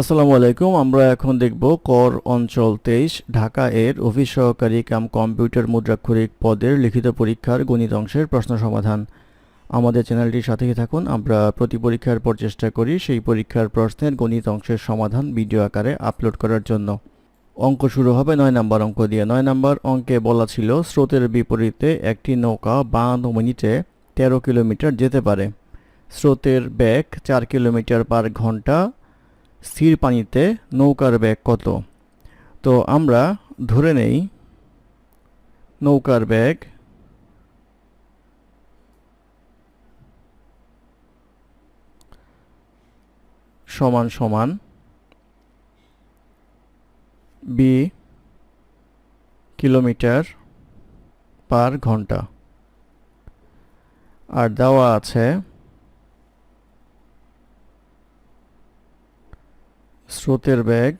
আসসালামু আলাইকুম, আমরা এখন দেখব কর অঞ্চল তেইশ, ঢাকা এর অফিস সহকারী কাম কম্পিউটার মুদ্রাক্ষরিক পদের লিখিত পরীক্ষার গণিত অংশের প্রশ্ন সমাধান। আমাদের চ্যানেলটির সাথেই থাকুন, আমরা প্রতি পরীক্ষার পর চেষ্টা করি সেই পরীক্ষার প্রশ্নের গণিত অংশের সমাধান ভিডিও আকারে আপলোড করার জন্য। অঙ্ক শুরু হবে নয় নম্বর অঙ্ক দিয়ে। নয় নম্বর অঙ্কে বলা ছিল, স্রোতের বিপরীতে একটি নৌকা বান্ন মিনিটে তেরো কিলোমিটার যেতে পারে। স্রোতের ব্যাগ চার কিলোমিটার পার ঘণ্টা স্থির পানিতে নৌকার বেগ কত? তো আমরা ধরে নেই নৌকার বেগ সমান সমান বি কিলোমিটার পার ঘণ্টা। আর দেওয়া আছে স্রোতের বেগ।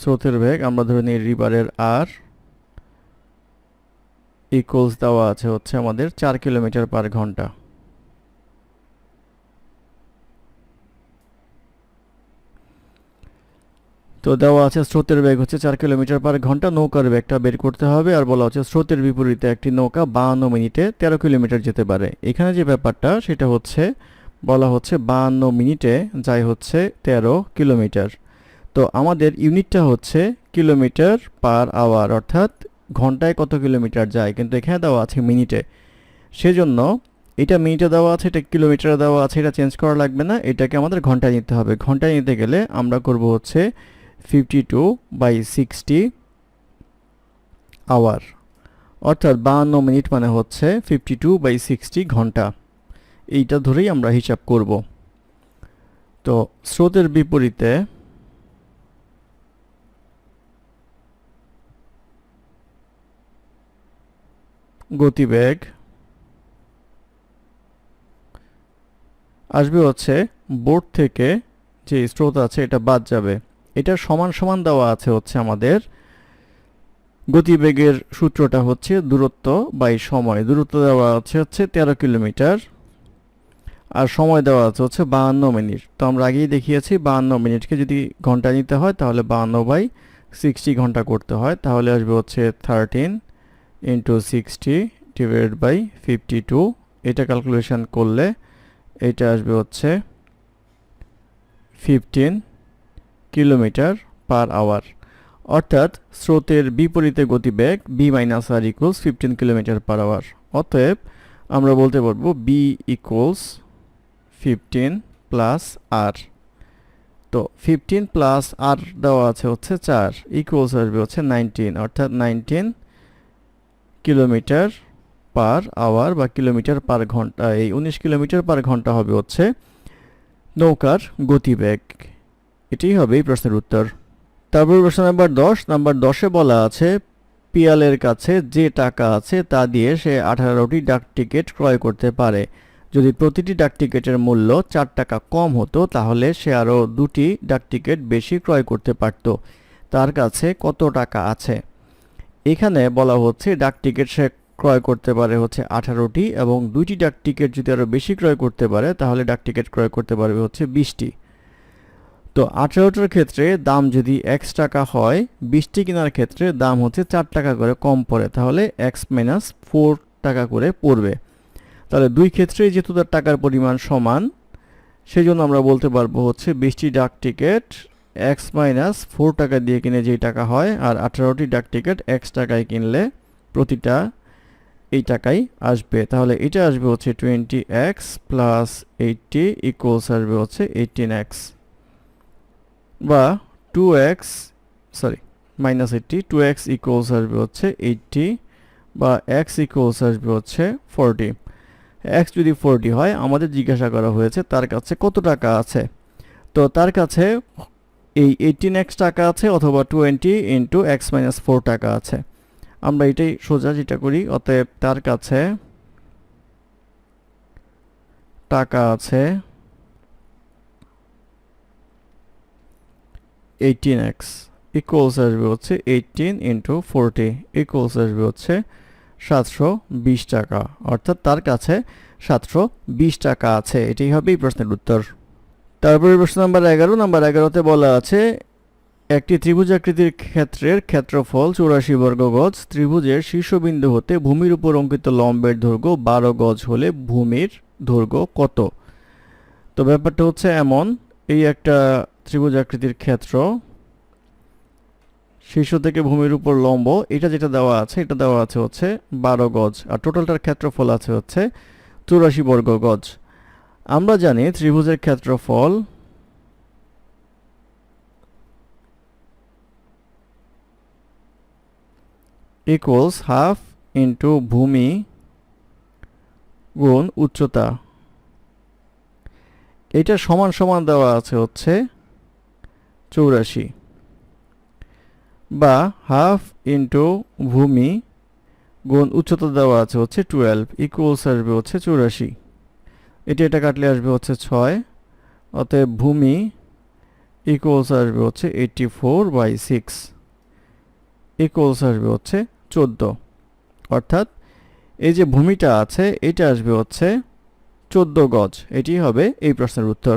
স্রোতের বেগ আমরা ধরে নিই রিভারের আর ইকুয়ালস দেওয়া আছে হচ্ছে আমাদের চার কিলোমিটার পার ঘণ্টা। তো দেওয়া আছে স্রোতের বেগ হচ্ছে চার কিলোমিটার পার ঘণ্টা, নৌকার বেগটা বের করতে হবে আর বলা হচ্ছে স্রোতের বিপরীতে একটি নৌকা বাহান্ন মিনিটে তেরো কিলোমিটার যেতে পারে। এখানে যে ব্যাপারটা, সেটা হচ্ছে বলা হচ্ছে বাহান্ন মিনিটে যায় হচ্ছে তেরো কিলোমিটার। তো আমাদের ইউনিটটা হচ্ছে কিলোমিটার পার আওয়ার, অর্থাৎ ঘন্টায় কত কিলোমিটার যায়, কিন্তু এখানে দেওয়া আছে মিনিটে। সেজন্য এটা মিনিটে দেওয়া আছে, এটা কিলোমিটারে দেওয়া আছে, এটা চেঞ্জ করা লাগবে না, এটাকে আমাদের ঘন্টায় নিতে হবে। ঘন্টায় নিতে গেলে আমরা করব হচ্ছে fifty two by sixty hour অর্থাৎ বাহান্ন মিনিট মানে হচ্ছে ফিফটি টু বাই সিক্সটি ঘণ্টা। এইটা ধরেই আমরা হিসাব করব। তো স্রোতের বিপরীতে গতিবেগ আসবে হচ্ছে বোর্ড থেকে যে স্রোত আছে এটা বাদ যাবে। এটা সমান সমান দেওয়া আছে হচ্ছে আমাদের গতিবেগের সূত্রটা হচ্ছে দূরত্ব বাই সময়। দূরত্ব দেওয়া আছে হচ্ছে তেরো কিলোমিটার। আর সময় দেওয়া আছে হচ্ছে বাহান্ন মিনিট। তো আমরা আগেই দেখিয়েছি বাহান্ন মিনিটকে যদি ঘণ্টা নিতে হয় তাহলে বাহান্ন বাই সিক্সটি ঘণ্টা করতে হয়। তাহলে আসবে হচ্ছে thirteen into sixty divided by fifty two এটা ক্যালকুলেশন করলে এটা আসবে হচ্ছে ফিফটিন কিলোমিটার পার আওয়ার অর্থাৎ স্রোতের বিপরীতে গতিবেগ B minus R equals fifteen kilometre per hour অতএব আমরা বলতে পারব B equals fifteen plus R তো ফিফটিন প্লাস আর দেওয়া আছে হচ্ছে চার ইকুয়ালস আসবে হচ্ছে নাইনটিন অর্থাৎ নাইনটিন কিলোমিটার পার আওয়ার বা কিলোমিটার পার ঘণ্টা, এই উনিশ কিলোমিটার পার ঘণ্টা হবে হচ্ছে নৌকার গতিবেগ। এটাই হবে এই প্রশ্নের উত্তর। তারপর প্রশ্ন নাম্বার দশ, নাম্বার দশে বলা আছে, পিয়ালের কাছে যে টাকা আছে তা দিয়ে সে আঠারোটি ডাক টিকিট ক্রয় করতে পারে। যদি প্রতিটি ডাক টিকিটের মূল্য চার টাকা কম হতো, তাহলে সে আরও দুটি ডাক টিকিট বেশি ক্রয় করতে পারত। তার কাছে কত টাকা আছে? এখানে বলা হচ্ছে, ডাক টিকিট সে ক্রয় করতে পারে হচ্ছে আঠারোটি এবং দুইটি ডাক টিকিট যদি আরও বেশি ক্রয় করতে পারে, তাহলে ডাক টিকিট ক্রয় করতে পারবে হচ্ছে বিশটি। তো আঠারোটার ক্ষেত্রে দাম যদি এক্স টাকা হয়, বিশটি কেনার ক্ষেত্রে দাম হচ্ছে চার টাকা করে কম পড়ে, তাহলে এক্স মাইনাস ফোর টাকা করে পড়বে। তাহলে দুই ক্ষেত্রেই যেহেতু তার টাকার পরিমাণ সমান সেই জন্য আমরা বলতে পারব হচ্ছে বিশটি ডাক টিকিট এক্স মাইনাস ফোর টাকা দিয়ে কিনে যেই টাকা হয়, আর আঠারোটি ডাক টিকিট এক্স টাকায় কিনলে প্রতিটা এই টাকাই আসবে। তাহলে এটা আসবে হচ্ছে twenty x plus eighty equals আসবে হচ্ছে এইটিন এক্স বা two x sorry minus eighty two x equals আসবে হচ্ছে এইটটি বা এক্স ইকুয়ালস আসবে হচ্ছে ফোরটি এক্স যদি ফোরটি হয়, আমাদের জিজ্ঞাসা করা হয়েছে, তার কাছে কত টাকা আছে? তো তার কাছে এই এইটিন এক্স টাকা আছে অথবা twenty into x minus four টাকা আছে। আমরা এটাই সোজা যেটা করি, অতএব তার কাছে টাকা আছে এইটিন এক্স ইকুয়ালস আসবে হচ্ছে এইটিন ইন্টু ফোরটি ইকুয়ালস আসবে হচ্ছে সাতশো বিশ টাকা। অর্থাৎ তার কাছে সাতশো বিশ টাকা আছে। এটাই হবে এই প্রশ্নের উত্তর। তারপরে প্রশ্ন নাম্বার এগারো। নাম্বার এগারোতে বলা আছে, একটি ত্রিভুজাকৃতির ক্ষেত্রের ক্ষেত্রফল চৌরাশি বর্গ গজ। ত্রিভুজের শীর্ষবিন্দু হতে ভূমির উপর অঙ্কিত লম্বের দৈর্ঘ্য বারো গজ হলে ভূমির দৈর্ঘ্য কত? তো ব্যাপারটা হচ্ছে এমন, এই একটা ত্রিভুজাকৃতির ক্ষেত্র শীর্ষ থেকে ভূমির উপর লম্ব, এটা যেটা দেওয়া আছে, এটা দেওয়া আছে হচ্ছে বারো গজ, আর টোটালটার ক্ষেত্রফল আছে হচ্ছে চৌরাশি বর্গ গজ। আমরা জানি ত্রিভুজের ক্ষেত্রফল ইকুয়ালস হাফ ইন্টু ভূমি গুণ উচ্চতা। এটা সমান সমান দেওয়া আছে হচ্ছে চৌরাশি। বা হাফ ইন্টু ভূমি গুণ উচ্চতা দেওয়া আছে হচ্ছে টুয়েলভ ইকুয়ালস আসবে হচ্ছে চুরাশি। এটি এটা কাটলে আসবে হচ্ছে ছয়, অতএব ভূমি ইকুয়ালস আসবে হচ্ছে eighty four by six equals আসবে হচ্ছে চোদ্দ। অর্থাৎ এই যে ভূমিটা আছে, এটা আসবে হচ্ছে চোদ্দ গজ। এটি হবে এই প্রশ্নের উত্তর।